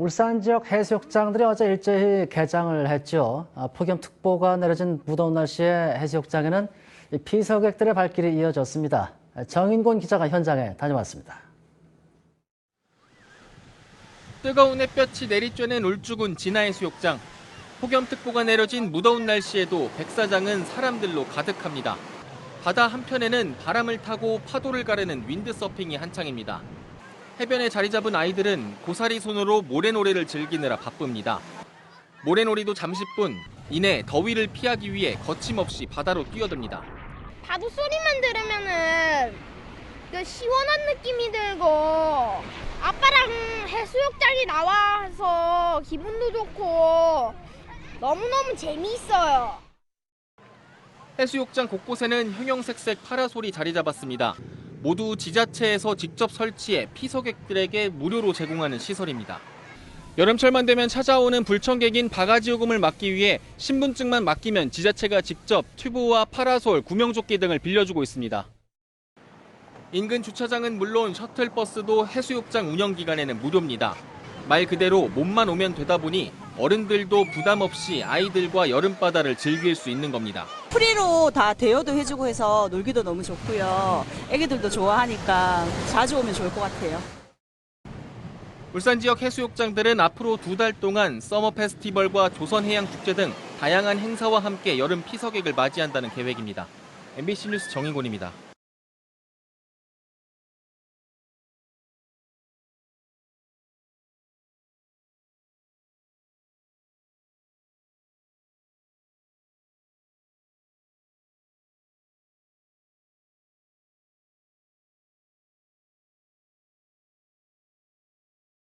울산 지역 해수욕장들이 어제 일제히 개장을 했죠. 아, 폭염특보가 내려진 무더운 날씨에 해수욕장에는 이 피서객들의 발길이 이어졌습니다. 정인곤 기자가 현장에 다녀왔습니다. 뜨거운 햇볕이 내리쬐는 울주군 진화해수욕장. 폭염특보가 내려진 무더운 날씨에도 백사장은 사람들로 가득합니다. 바다 한편에는 바람을 타고 파도를 가르는 윈드서핑이 한창입니다. 해변에 자리 잡은 아이들은 고사리 손으로 모래놀이를 즐기느라 바쁩니다. 모래놀이도 잠시뿐 이내 더위를 피하기 위해 거침없이 바다로 뛰어듭니다. 파도 소리만 들으면은 그 시원한 느낌이 들고 아빠랑 해수욕장에 나와서 기분도 좋고 너무너무 재미있어요. 해수욕장 곳곳에는 형형색색 파라솔이 자리 잡았습니다. 모두 지자체에서 직접 설치해 피서객들에게 무료로 제공하는 시설입니다. 여름철만 되면 찾아오는 불청객인 바가지 요금을 막기 위해 신분증만 맡기면 지자체가 직접 튜브와 파라솔, 구명조끼 등을 빌려주고 있습니다. 인근 주차장은 물론 셔틀버스도 해수욕장 운영 기간에는 무료입니다. 말 그대로 몸만 오면 되다 보니 어른들도 부담 없이 아이들과 여름바다를 즐길 수 있는 겁니다. 프리로 다 대여도 해주고 해서 놀기도 너무 좋고요. 애기들도 좋아하니까 자주 오면 좋을 것 같아요. 울산 지역 해수욕장들은 앞으로 두 달 동안 서머 페스티벌과 조선해양축제 등 다양한 행사와 함께 여름 피서객을 맞이한다는 계획입니다. MBC 뉴스 정인곤입니다.